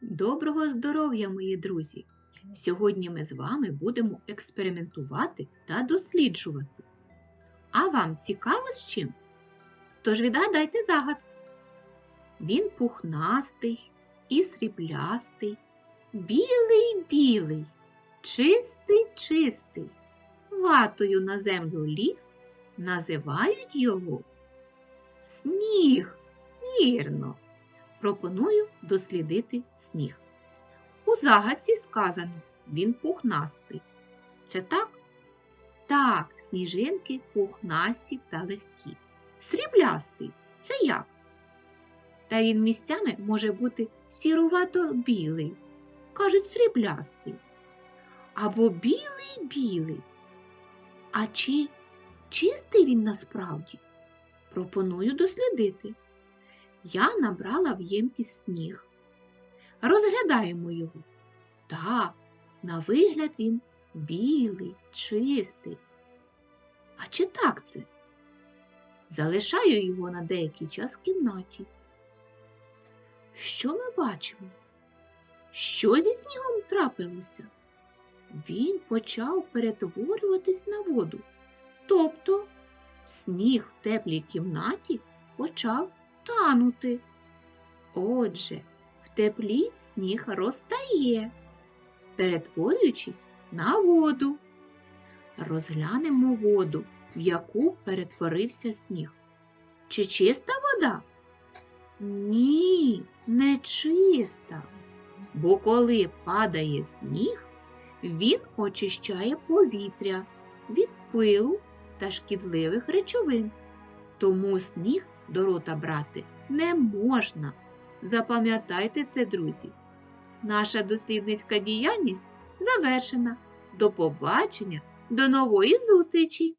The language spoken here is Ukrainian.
Доброго здоров'я, мої друзі! Сьогодні ми з вами будемо експериментувати та досліджувати. А вам цікаво з чим? Тож відгадайте загадку. Він пухнастий і сріблястий, білий білий, чистий чистий, ватою на землю ліг, називають його сніг. Вірно. Пропоную дослідити сніг. У загадці сказано він пухнастий. Це так? Так, сніжинки пухнасті та легкі. Сріблястий це як? Та він місцями може бути сірувато-білий, кажуть сріблястий. Або білий-білий. А чи чистий він насправді? Пропоную дослідити. Я набрала в ємкість сніг. Розглядаємо його. Так, на вигляд він білий, чистий. А чи так це? Залишаю його на деякий час в кімнаті. Що ми бачимо? Що зі снігом трапилося? Він почав перетворюватись на воду. Тобто сніг в теплій кімнаті почав танути. Отже, в теплі сніг розтає, перетворюючись на воду. Розглянемо воду, в яку перетворився сніг. Чи чиста вода? Ні, не чиста. Бо коли падає сніг, він очищає повітря від пилу та шкідливих речовин. Тому сніг до рота брати не можна. Запам'ятайте це, друзі. Наша дослідницька діяльність завершена. До побачення, до нової зустрічі!